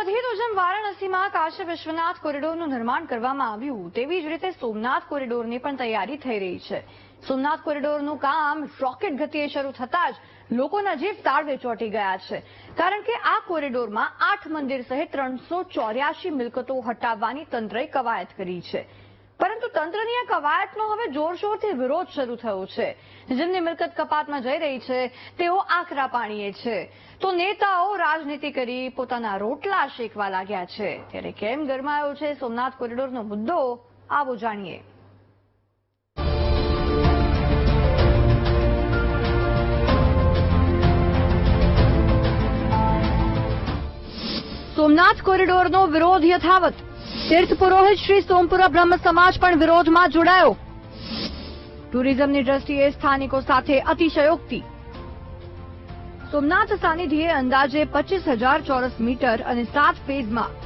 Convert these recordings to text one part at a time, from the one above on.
વધીએ તો જેમ વારાણસીમાં કાશી વિશ્વનાથ કોરિડોરનું નિર્માણ કરવામાં આવ્યું. તેવી જ રીતે સોમનાથ કોરિડોરની પણ તૈયારી થઈ રહી છે. સોમનાથ કોરિડોરનું કામ રોકેટ ગતિએ શરૂ થતાં જ લોકોના જીવ તાળવે ચોંટી ગયા છે. કારણ કે આ કોરિડોરમાં આઠ મંદિર સહિત ત્રણસો મિલકતો હટાવવાની તંત્રએ કવાયત કરી છે. તંત્રની આ કવાયતનો હવે જોરશોરથી વિરોધ શરૂ થયો છે. જેમની મિલકત કપાતમાં જઈ રહી છે, તેઓ આકરા પાણીએ છે. તો નેતાઓ રાજનીતિ કરી પોતાના રોટલા શેકવા લાગ્યા છે. ત્યારે કેમ ગરમાયો છે સોમનાથ કોરિડોરનો મુદ્દો, આવો જાણીએ. સોમનાથ કોરિડોરનો વિરોધ યથાવત તીર્થ પુરોહિત શ્રી સોમપુરા બ્રહ્મ સમાજ પણ વિરોધમાં જોડાયો. ટુરિઝમની દ્રષ્ટિએ સ્થાનિકો સાથે અતિશયોક્તિ. સોમનાથ સાનિધ્યે અંદાજે પચીસ હજાર ચોરસ મીટર અને સાત ફેઝમાં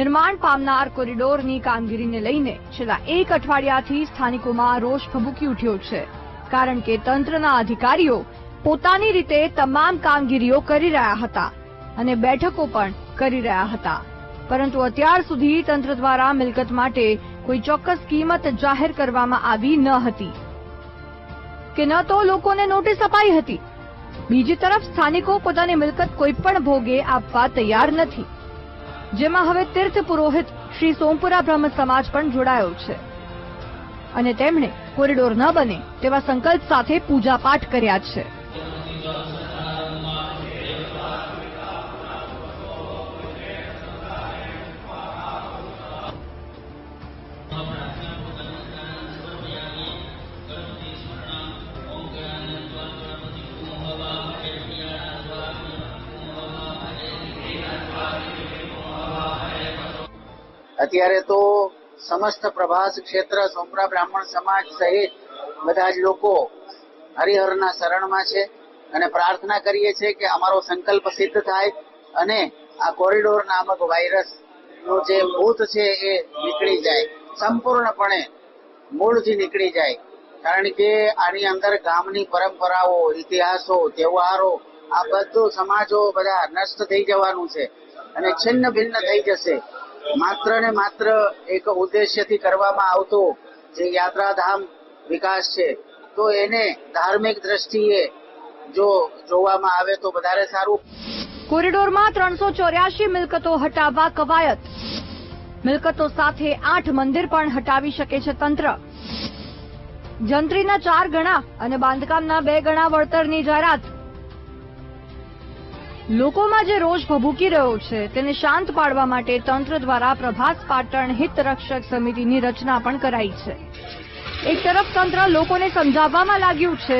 નિર્માણ પામનાર કોરિડોરની કામગીરીને લઈને છેલ્લા એક અઠવાડિયાથી સ્થાનિકોમાં રોષ ભભૂકી ઉઠ્યો છે, કારણ કે તંત્રના અધિકારીઓ પોતાની રીતે તમામ કામગીરીઓ કરી રહ્યા હતા અને બેઠકો પણ કરી રહ્યા હતા. પરંતુ અત્યાર સુધી તંત્ર દ્વારા મિલકત માટે કોઈ ચોક્કસ કિંમત જાહેર કરવામાં આવી ન હતી. કે ન તો લોકોને નોટિસ અપાઈ હતી. બીજી તરફ સ્થાનિકો પોતાની મિલકત કોઈ પણ ભોગે આપવા તૈયાર નથી. જેમાં હવે તીર્થ પુરોહિત શ્રી સોમપુરા બ્રહ્મ સમાજ પણ જોડાયો છે. અને તેમણે કોરિડોર ન બને તેવા સંકલ્પ સાથે પૂજાપાઠ કર્યા છે. અત્યારે તો સમસ્ત પ્રભાસ ક્ષેત્ર, સોમરા બ્રાહ્મણ સમાજ સહિત બધા જ લોકો હરિહરના શરણમાં છે અને પ્રાર્થના કરીએ છીએ કે અમારો સંકલ્પ સિદ્ધ થાય અને આ કોરિડોર નામક વાયરસનું જે ભૂત છે એ નીકળી જાય, સંપૂર્ણપણે મૂળથી નીકળી જાય. કારણ કે આની અંદર ગામની પરંપરાઓ, ઇતિહાસો, તહેવારો, આ બધું સમાજો બધા નષ્ટ થઈ જવાનું છે અને છિન્ન ભિન્ન થઈ જશે. માત્ર ને માત્ર એક ઉદ્દેશ્યથી કરવામાં આવતો જે યાત્રાધામ વિકાસ છે, તો એને ધાર્મિક દ્રષ્ટિએ જો જોવામાં આવે તો વધારે સારું. કોરિડોરમાં ત્રણસો ચોર્યાસી મિલકતો હટાવવા કવાયત. મિલકતો સાથે આઠ મંદિર પણ હટાવી શકે છે તંત્ર. જંત્રીના ચાર ગણા અને બાંધકામના બે ગણા વળતરની જાહેરાત. લોકોમાં જે રોષ ભભૂકી રહ્યો છે, તેને શાંત પાડવા માટે તંત્ર દ્વારા પ્રભાસ પાટણ હિત રક્ષક સમિતિની રચના પણ કરાઈ છે. એક તરફ તંત્ર લોકોને સમજાવવામાં લાગ્યું છે,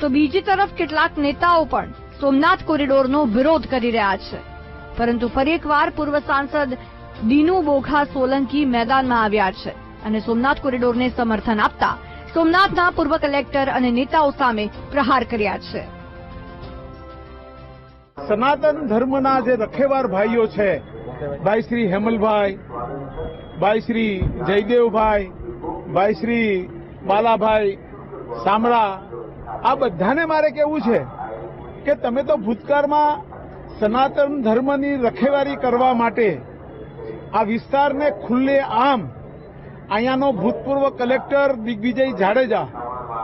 તો બીજી તરફ કેટલાક નેતાઓ પણ સોમનાથ કોરિડોરનો વિરોધ કરી રહ્યા છે. પરંતુ ફરી એકવાર પૂર્વ સાંસદ દીનુ બોઘા સોલંકી મેદાનમાં આવ્યા છે અને સોમનાથ કોરિડોરને સમર્થન આપતા સોમનાથના પૂર્વ કલેક્ટર અને નેતાઓ સામે પ્રહાર કર્યા છે. સનાતન ધર્મના જે રખેવાર ભાઈઓ છે ભાઈ શ્રી હેમલભાઈ ભાઈ શ્રી જયદેવભાઈ ભાઈ શ્રી બાલાભાઈ સામળા, આ બધાને મારે કેવું છે કે તમે તો ભૂતકાળમાં સનાતન ધર્મની રખેવારી કરવા માટે આ વિસ્તારને ખુલ્લે આમ અહીંયાનો ભૂતપૂર્વ કલેક્ટર દિગ્વિજય જાડેજા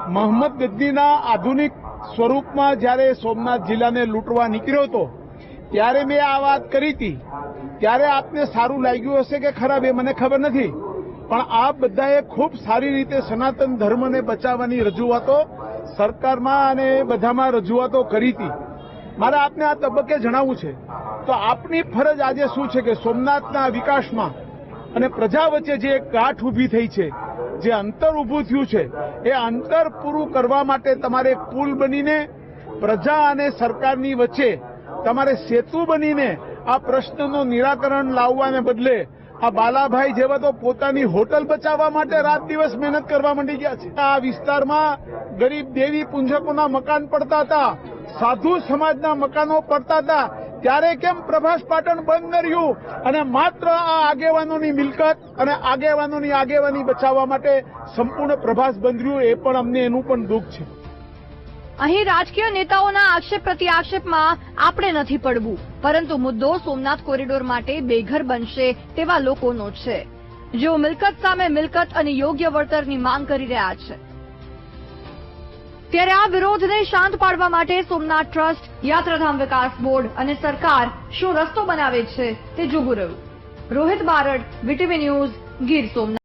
મોહમ્મદ ગદ્દીના આધુનિક સ્વરૂપમાં જ્યારે સોમનાથ જિલ્લાને લૂંટવા નીકળ્યો હતો, ત્યારે મેં આ વાત કરી હતી. ત્યારે આપને સારું લાગ્યું હશે કે ખરાબ એ મને ખબર નથી. પણ આપ બધાએ ખૂબ સારી રીતે સનાતન ધર્મને બચાવવાની રજૂઆતો સરકારમાં અને બધામાં રજૂઆતો કરી હતી. મારે આપને આ તબક્કે જણાવવું છે. તો આપની ફરજ આજે શું છે કે સોમનાથના વિકાસમાં અને પ્રજા વચ્ચે જે ગાંઠ ઊભી થઈ છે જે અંતર ઊભું થયું છે, એ અંતર પૂરું કરવા માટે તમારે પુલ બનીને પ્રજા અને સરકારની વચ્ચે તમારે સેતુ બનીને આ પ્રશ્નનું નિરાકરણ લાવવાને બદલે આ બાલાભાઈ જેવા તો પોતાની હોટલ બચાવવા માટે રાત દિવસ મહેનત કરવા માંડી ગયા છે. આ વિસ્તારમાં ગરીબ દેવી પુંજકોના મકાન પડતા હતા, સાધુ સમાજના મકાનો પડતા હતા ત્યારે કેમ પ્રભાસ પાટણ બંધ ન રહ્યું? અને માત્ર આ આગેવાનોની મિલકત અને આગેવાનોની આગેવાની બચાવવા માટે સંપૂર્ણ પ્રભાસ બંધ રહ્યું એ પણ અમને એનું પણ દુઃખ છે. અહીં રાજકીય નેતાઓના આક્ષેપ પ્રતિ આક્ષેપમાં આપણે નથી પડવું, પરંતુ મુદ્દો સોમનાથ કોરિડોર માટે બેઘર બનશે તેવા લોકોનો છે. જેઓ મિલકત સામે મિલકત અને યોગ્ય વળતરની માંગ કરી રહ્યા છે. ત્યારે આ વિરોધને શાંત પાડવા માટે સોમનાથ ટ્રસ્ટ, યાત્રાધામ વિકાસ બોર્ડ અને સરકાર શું રસ્તો બનાવે છે તે જોવું રહ્યું. Rohit Barad, VTV news, Gir Somnath.